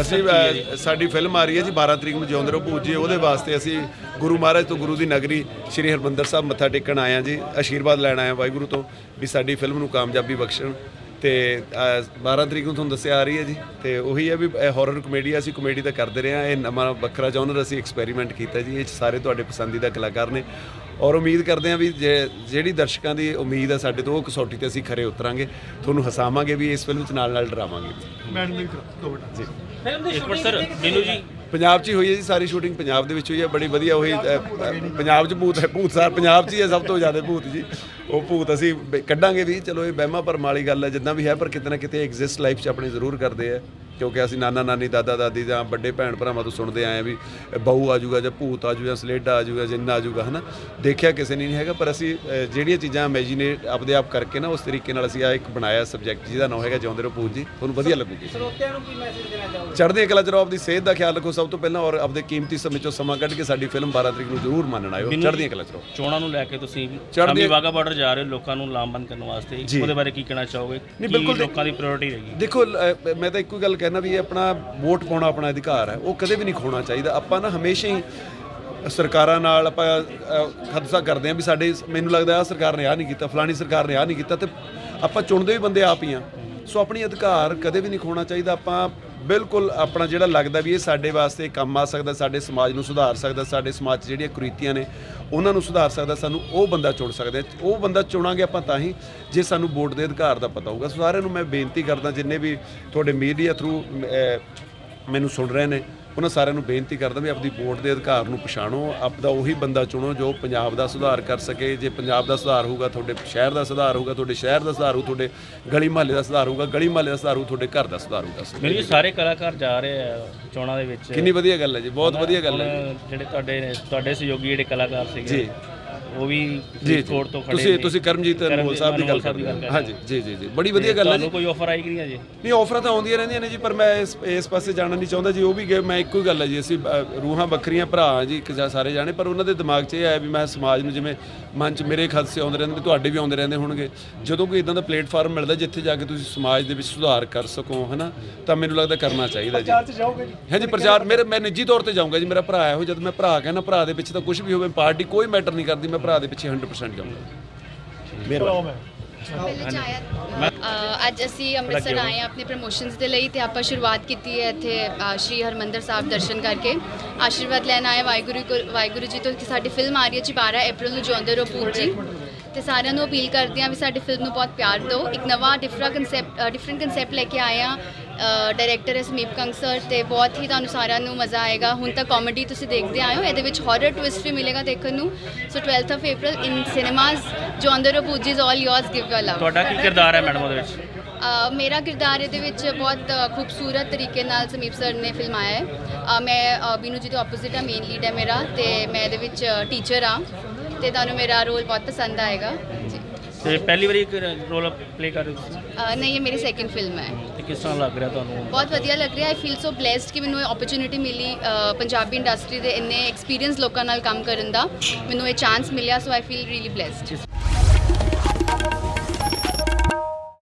ਬਸ ਜੀ। ਅ, ਸਾਡੀ ਫਿਲਮ ਆ ਰਹੀ ਹੈ ਜੀ 12 ਤਰੀਕ ਨੂੰ ਜਿਉਂਦੇ ਰਹੋ ਭੂਤ ਜੀ ਉਹਦੇ ਵਾਸਤੇ ਅਸੀਂ ਗੁਰੂ ਮਹਾਰਾਜ ਤੋਂ ਗੁਰੂ ਦੀ ਨਗਰੀ ਸ੍ਰੀ ਹਰਮੰਦਰ ਸਾਹਿਬ ਮੱਥਾ ਟੇਕਣ ਆਏ ਹਾਂ ਜੀ। ਆਸ਼ੀਰਵਾਦ ਲੈਣ ਆਏ ਹਾਂ ਵਾਹਿਗੁਰੂ ਤੋਂ ਵੀ ਸਾਡੀ ਫਿਲਮ ਨੂੰ ਕਾਮਯਾਬੀ ਬਖਸ਼ਣ। ਤੇ ਅ, 12 ਤਰੀਕ ਨੂੰ ਤੁਹਾਨੂੰ ਦੱਸਿਆ ਆ ਰਹੀ ਹੈ ਜੀ। ਤੇ ਉਹੀ ਹੈ ਵੀ ਹਾਰਰ ਕਮੇਡੀ ਅਸੀਂ ਕਮੇਡੀ ਤਾਂ ਕਰਦੇ ਰਹੇ ਹਾਂ। ਇਹ ਨਵਾਂ ਵੱਖਰਾ ਜਨਰ ਅਸੀਂ ਐਕਸਪੈਰੀਮੈਂਟ ਕੀਤਾ ਜੀ। ਇਹ 'ਚ ਸਾਰੇ ਤੁਹਾਡੇ ਪਸੰਦੀਦਾ ਕਲਾਕਾਰ ਨੇ। ਔਰ ਉਮੀਦ ਕਰਦੇ ਹਾਂ ਵੀ ਜੇ- ਜਿਹੜੀ ਦਰਸ਼ਕਾਂ ਦੀ ਉਮੀਦ ਹੈ ਸਾਡੇ ਤੋਂ ਉਹ ਕਸੌਟੀ ਤੇ ਅਸੀਂ ਖਰੇ ਉਤਰਾਂਗੇ। ਤੁਹਾਨੂੰ ਹਸਾਵਾਂਗੇ ਵੀ ਇਸ ਫਿਲਮ 'ਚ ਨਾਲ ਨਾਲ ਡਰਾਵਾਂਗੇ। ਮੈਡਮ ਨੇ ਦੋ ਮਿੰਟ। ਜੀ। ਸਰ ਜੀ। ਪੰਜਾਬ 'ਚ ਹੀ ਹੋਈ ਹੈ ਜੀ ਸਾਰੀ ਸ਼ੂਟਿੰਗ ਪੰਜਾਬ ਦੇ ਵਿੱਚ ਹੋਈ ਹੈ ਬੜੀ ਵਧੀਆ ਅ, ਪੰਜਾਬ 'ਚ ਭੂਤ ਹੈ ਭੂਤ ਸਾਰ ਪੰਜਾਬ 'ਚ ਹੀ ਹੈ ਸਭ ਤੋਂ ਜ਼ਿਆਦਾ ਭੂਤ ਜੀ। ਉਹ ਭੂਤ ਅਸੀਂ ਕੱਢਾਂਗੇ ਵੀ ਚਲੋ ਇਹ ਵਹਿਮਾਂ ਭਰਮ ਵਾਲੀ ਗੱਲ ਹੈ ਜਿੱਦਾਂ ਵੀ ਹੈ ਪਰ ਕਿਤੇ ਨਾ ਕਿਤੇ ਐਗਜ਼ਿਸਟ ਲਾਈਫ 'ਚ ਆਪਣੇ ਜ਼ਰੂਰ ਕਰਦੇ ਆ। ਕਿਉਂਕਿ ਅਸੀਂ ਨਾਨਾ ਨਾਨੀ ਦਾਦਾ ਦਾਦੀ ਜਾਂ ਵੱਡੇ ਭੈਣ ਭਰਾਵਾਂ ਤੋਂ ਸੁਣਦੇ ਆਏ ਆ ਵੀ ਬਹੂ ਆ ਜਾਊਗਾ ਜਾਂ ਭੂਤ ਆ ਜਾਊਗਾ ਜਾਂ ਸਲੇਡਾ ਆ ਜਾਊਗਾ ਜਿੰਨਾ ਆ ਜਾਊਗਾ ਹਨਾ? ਦੇਖਿਆ ਕਿਸੇ ਨੇ ਨਹੀਂ ਹੈਗਾ ਪਰ ਅਸੀਂ ਜਿਹੜੀਆਂ ਚੀਜ਼ਾਂ ਇਮੇਜਿਨੇਟ ਆਪਦੇ ਆਪ ਕਰਕੇ ਨਾ ਉਸ ਤਰੀਕੇ ਨਾਲ ਅਸੀਂ ਆ ਇੱਕ ਬਣਾਇਆ ਸਬਜੈਕਟ ਜਿਹਦਾ ਨਾਮ ਹੈਗਾ ਜਿਉਂਦੇ ਰਹੋ ਭੂਤ ਜੀ। ਤੁਹਾਨੂੰ ਵਧੀਆ ਲੱਗੂਗੀ। ਸਰੋਤਿਆਂ ਨੂੰ ਕੀ ਮੈਸੇਜ ਦੇਣਾ ਚਾਹੋਗੇ? ਚੜ੍ਹਦੀ ਕਲਾ ਚ ਰਹੋ ਆਪਦੀ ਸਿਹਤ ਦਾ ਖਿਆਲ ਰੱਖੋ ਸਭ ਤੋਂ ਪਹਿਲਾਂ ਔਰ ਆਪਦੇ ਕੀਮਤੀ ਸਮੇਂ ਚੋਂ ਸਮਾਂ ਕੱਢ ਕੇ ਸਾਡੀ ਫਿਲਮ 12 ਤਰੀਕ ਨੂੰ ਜ਼ਰੂਰ ਮੰਨਣ ਆਇਓ। ਚੜ੍ਹਦੀ ਕਲਾ ਚ ਰਹੋ। ਚੋਣਾਂ ਨੂੰ ਲੈ ਕੇ ਤੁਸੀਂ ਚੜ੍ਹਦੀ- ਵਾਗਾ ਬਾਰਡਰ ਜਾ ਰਹੇ ਹੋ ਲੋਕਾਂ ਨੂੰ ਲਾਮਬੰਦ ਕਰਨ ਵਾਸਤੇ। ਉਹਦੇ ਬਾਰੇ ਕੀ ਕਹਿਣਾ ਚਾਹੋਗੇ? ਨਹੀਂ, ਕੀ ਬਿਲਕੁਲ ਲੋਕਾਂ ਦੀ ਪ੍ਰਾਇੋਰਟੀ ਰਹੇਗੀ? ਦੇਖੋ ਮੈਂ ਤਾਂ ਇੱਕੋ ਗੱਲ ਕਹਿਣਾ ਵੀ ਇਹ ਆਪਣਾ ਵੋਟ ਪਾਉਣਾ ਆਪਣਾ ਅਧਿਕਾਰ ਹੈ, ਉਹ ਕਦੇ ਵੀ ਨਹੀਂ ਖੋਣਾ ਚਾਹੀਦਾ। ਆਪਾਂ ਨਾ ਹਮੇਸ਼ਾ ਹੀ ਸਰਕਾਰਾਂ ਨਾਲ ਆਪਾਂ ਖਦਸਾ ਕਰਦੇ ਹਾਂ ਵੀ ਸਾਡੇ, ਮੈਨੂੰ ਲੱਗਦਾ ਆ ਸਰਕਾਰ ਨੇ ਆ ਨਹੀਂ ਕੀਤਾ, ਫਲਾਣੀ ਸਰਕਾਰ ਨੇ ਆ ਨਹੀਂ ਕੀਤਾ ਤੇ ਆਪਾਂ ਚੁਣਦੇ ਵੀ ਬੰਦੇ ਆਪ ਹੀ ਆ ਸੋ ਆਪਣੀ ਅਧਿਕਾਰ ਕਦੇ ਵੀ ਨਹੀਂ ਖੋਣਾ ਚਾਹੀਦਾ, ਆਪਾਂ ਬਿਲਕੁਲ ਆਪਣਾ ਜਿਹੜਾ ਲੱਗਦਾ ਵੀ ਇਹ ਸਾਡੇ ਵਾਸਤੇ ਕੰਮ ਆ ਸਕਦਾ, ਸਾਡੇ ਸਮਾਜ ਨੂੰ ਸੁਧਾਰ ਸਕਦਾ, ਸਾਡੇ ਸਮਾਜ 'ਚ ਜਿਹੜੀਆਂ ਕੁਰੀਤੀਆਂ ਨੇ, ਉਹਨਾਂ ਨੂੰ ਸੁਧਾਰ ਸਕਦਾ, ਸਾਨੂੰ ਉਹ ਬੰਦਾ ਚੁਣ ਸਕਦੇ ਉਹ ਬੰਦਾ ਚੁਣਾਂਗੇ ਆਪਾਂ ਤਾਂ ਹੀ ਜੇ ਸਾਨੂੰ ਵੋਟ ਦੇ ਅਧਿਕਾਰ ਦਾ ਪਤਾ ਹੋਊਗਾ। ਸਾਰਿਆਂ ਨੂੰ ਮੈਂ ਬੇਨਤੀ ਕਰਦਾ, ਜਿੰਨੇ ਵੀ ਤੁਹਾਡੇ ਮੀਡੀਆ ਥਰੂ ਮੈਨੂੰ ਸੁਣ ਰਹੇ ਨੇ ਉਹਨਾਂ ਸਾਰਿਆਂ ਨੂੰ ਬੇਨਤੀ ਕਰਦਾ ਵੀ ਆਪਣੀ ਵੋਟ ਦੇ ਅਧਿਕਾਰ ਨੂੰ ਪਛਾਣੋ ਆਪਦਾ ਉਹੀ ਬੰਦਾ ਚੁਣੋ ਜੋ ਪੰਜਾਬ ਦਾ ਸੁਧਾਰ ਕਰ ਸਕੇ। ਜੇ ਪੰਜਾਬ ਦਾ ਸੁਧਾਰ ਹੋਊਗਾ ਤੁਹਾਡੇ ਸ਼ਹਿਰ ਦਾ ਸੁਧਾਰ ਹੋਊਗਾ ਤੁਹਾਡੇ ਸ਼ਹਿਰ ਦਾ ਸੁਧਾਰ ਹੋਊ ਤੁਹਾਡੇ ਗਲੀ ਮਹੱਲੇ ਦਾ ਸੁਧਾਰ ਹੋਊਗਾ ਗਲੀ ਮਹੱਲੇ ਦਾ ਸੁਧਾਰ ਹੋਊ ਤੁਹਾਡੇ ਘਰ ਦਾ ਸੁਧਾਰ ਹੋਊਗਾ। ਮੇਰੇ ਸਾਰੇ ਕਲਾਕਾਰ ਜਾ ਰਹੇ ਆ ਚੋਣਾਂ ਦੇ ਵਿੱਚ। ਕਿੰਨੀ ਵਧੀਆ ਗੱਲ ਹੈ ਜੀ ਬਹੁਤ ਵਧੀਆ ਗੱਲ ਹੈ ਜਿਹੜੇ ਤੁਹਾਡੇ ਤੁਹਾਡੇ ਸਹਿਯੋਗੀ ਜਿਹੜੇ ਕਲਾਕਾਰ ਸੀਗੇ। ਜੀ। ਉਹ ਵੀ ਜੀ ਕੋਰਟ ਤੋਂ ਖੜੇ ਤੁਸੀਂ। ਤੁਸੀਂ ਕਰਮਜੀਤ ਅਨਮੋਲ ਸਾਹਿਬ ਦੀ ਗੱਲ ਕਰਦੇ ਹੋ। ਹਾਂਜੀ ਜੀ ਜੀ ਜੀ। ਬੜੀ ਵਧੀਆ ਗੱਲ ਹੈ ਜੀ। ਤੁਹਾਨੂੰ ਕੋਈ ਆਫਰ ਆਈ ਕਿ ਨਹੀਂ ਅਜੇ? ਨਹੀਂ ਆਫਰਾਂ ਤਾਂ ਆਉਂਦੀਆਂ ਰਹਿੰਦੀਆਂ ਨੇ ਜੀ ਪਰ ਮੈਂ ਇਸ ਇਸ ਪਾਸੇ ਜਾਣਾ ਨਹੀਂ ਚਾਹੁੰਦਾ ਜੀ। ਉਹ ਵੀ ਗਏ ਮੈਂ ਇੱਕੋ ਹੀ ਗੱਲ ਹੈ ਜੀ। ਅਸੀਂ ਰੂਹਾਂ ਵੱਖਰੀਆਂ ਭਰਾ ਜੀ ਇੱਕ ਜਾਂ ਸਾਰੇ ਜਾਣੇ ਪਰ ਉਹਨਾਂ ਦੇ ਦਿਮਾਗ 'ਚ ਇਹ ਆਇਆ ਵੀ ਮੈਂ ਸਮਾਜ ਨੂੰ ਜਿਵੇਂ ਮਨ 'ਚ ਮੇਰੇ ਖਦਸੇ ਆਉਂਦੇ ਰਹਿੰਦੇ ਤੁਹਾਡੇ ਵੀ ਆਉਂਦੇ ਰਹਿੰਦੇ ਹੋਣਗੇ। ਜਦੋਂ ਕੋਈ ਇਦਾਂ ਦਾ ਪਲੇਟਫਾਰਮ ਮਿਲਦਾ ਜਿੱਥੇ ਜਾ ਕੇ ਤੁਸੀਂ ਸਮਾਜ ਦੇ ਵਿੱਚ ਸੁਧਾਰ ਕਰ ਸਕੋ ਹਨਾ ਤਾਂ ਮੈਨੂੰ ਲੱਗਦਾ ਕਰਨਾ ਚਾਹੀਦਾ ਜੀ। ਚਾਰ ਚ ਜਾਓਗੇ ਜੀ। ਹਾਂਜੀ ਪ੍ਰਚਾਰ ਮੇਰੇ ਮੈਂ ਨਿੱਜੀ ਤੌਰ ਤੇ ਜਾਊਂਗਾ ਜੀ। ਮੇਰਾ ਭਰਾ ਹੈ ਉਹ ਜਦ ਮੈਂ ਭਰਾ ਕਹਿੰਦਾ ਭਰਾ ਦੇ ਪਿੱਛੇ ਤਾਂ ਕੁਝ ਵੀ ਹੋਵੇ ਪਾਰਟੀ ਕੋਈ ਮੈਟਰ ਨਹੀਂ ਕਰਦੀ। ਮੈਂ ਭਰਾ ਦੇ ਪਿੱਛੇ 100% ਜਾਊਂਗਾ। ਚਲੋ ਮੈਂ ਪਹਿਲੇ ਚਾਇਆ ਅ, ਅੱਜ ਅਸੀਂ ਅੰਮ੍ਰਿਤਸਰ ਆਏ ਹਾਂ ਆਪਣੇ ਪ੍ਰਮੋਸ਼ਨਸ ਦੇ ਲਈ ਤੇ ਆਪਾਂ ਸ਼ੁਰੂਆਤ ਕੀਤੀ ਹੈ ਇੱਥੇ ਅ, ਸ਼੍ਰੀ ਹਰਮੰਦਰ ਸਾਹਿਬ ਦਰਸ਼ਨ ਕਰਕੇ। ਆਸ਼ੀਰਵਾਦ ਲੈਣ ਆਏ ਵਾਹਿਗੁਰੂ ਕੋਲ- ਵਾਹਿਗੁਰੂ ਜੀ ਤੋਂ ਕਿ ਸਾਡੀ ਫਿਲਮ ਆ ਰਹੀ ਹੈ ਜੀ 12 ਅਪ੍ਰੈਲ ਨੂੰ ਜਿਉਂਦੇ ਰਹੋ ਪੂਤ ਜੀ। ਤੇ ਸਾਰਿਆਂ ਨੂੰ ਅਪੀਲ ਕਰਦੇ ਹਾਂ ਵੀ ਸਾਡੀ ਫਿਲਮ ਨੂੰ ਬਹੁਤ ਪਿਆਰ ਦਿਓ। ਇੱਕ ਨਵਾਂ ਡਿਫਰੈਂਟ ਕਨਸੈਪਟ ਡਿਫਰੈਂਟ ਕਨਸੈਪਟ ਲੈ ਕੇ ਆਏ ਹਾਂ। ਡਾਇਰੈਕਟਰ ਹੈ ਸਮੀਪ ਕੰਗ ਸਰ ਤੇ ਬਹੁਤ ਹੀ ਤੁਹਾਨੂੰ ਸਾਰਿਆਂ ਨੂੰ ਮਜ਼ਾ ਆਏਗਾ। ਹੁਣ ਤੱਕ ਕਾਮੇਡੀ ਤੁਸੀਂ ਦੇਖਦੇ ਆਏ ਹੋ। ਇਹਦੇ ਵਿੱਚ ਹਾਰਰ ਟਵਿਸਟ ਵੀ ਮਿਲੇਗਾ ਦੇਖਣ ਨੂੰ। So 12th of April in cinemas ਜਿਉਂਦੇ ਰਹੋ ਪੂਤ ਜੀ is all yours give your love ਤੁਹਾਡਾ ਕੀ ਕਿਰਦਾਰ ਹੈ ਮੈਡਮ ਉਹਦੇ ਵਿੱਚ? ਮੇਰਾ ਕਿਰਦਾਰ ਇਹਦੇ ਵਿੱਚ ਬਹੁਤ ਖੂਬਸੂਰਤ ਤਰੀਕੇ ਨਾਲ ਸਮੀਪ ਸਰ ਨੇ ਫਿਲਮਾਇਆ ਹੈ। ਮੈਂ ਬੀਨੂ ਜੀ ਤੋਂ ਆਪੋਜ਼ਿਟ ਆ ਮੇਨ ਲੀਡ ਹੈ ਮੇਰਾ ਤੇ ਮੈਂ ਇਹਦੇ ਵਿੱਚ ਟੀਚਰ ਆ ਤੇ ਤੁਹਾਨੂੰ ਮੇਰਾ ਰੋਲ ਬਹੁਤ ਪਸੰਦ ਆਏਗਾ। ਤੇ ਪਹਿਲੀ ਵਾਰੀ ਇੱਕ ਰੋਲ ਪਲੇ ਕਰ ਰਹੇ ਹੋ ਅ, ਨਹੀਂ ਇਹ ਮੇਰੀ ਸੈਕਿੰਡ ਫਿਲਮ ਹੈ। ਤੇ ਕਿਸ ਤਰ੍ਹਾਂ ਲੱਗ ਰਿਹਾ ਤੁਹਾਨੂੰ? ਬਹੁਤ ਵਧੀਆ ਲੱਗ ਰਿਹਾ। ਆਈ ਫੀਲ ਸੋ ਬlesed ਕਿ ਮੈਨੂੰ ਇਹ ਓਪਰਚ्युनिटी ਮਿਲੀ ਪੰਜਾਬੀ ਇੰਡਸਟਰੀ ਦੇ ਇੰਨੇ ਐਕਸਪੀਰੀਅੰਸ ਲੋਕਾਂ ਨਾਲ ਕੰਮ ਕਰਨ ਦਾ। ਮੈਨੂੰ ਇਹ ਚਾਂਸ ਮਿਲਿਆ so I feel really blessed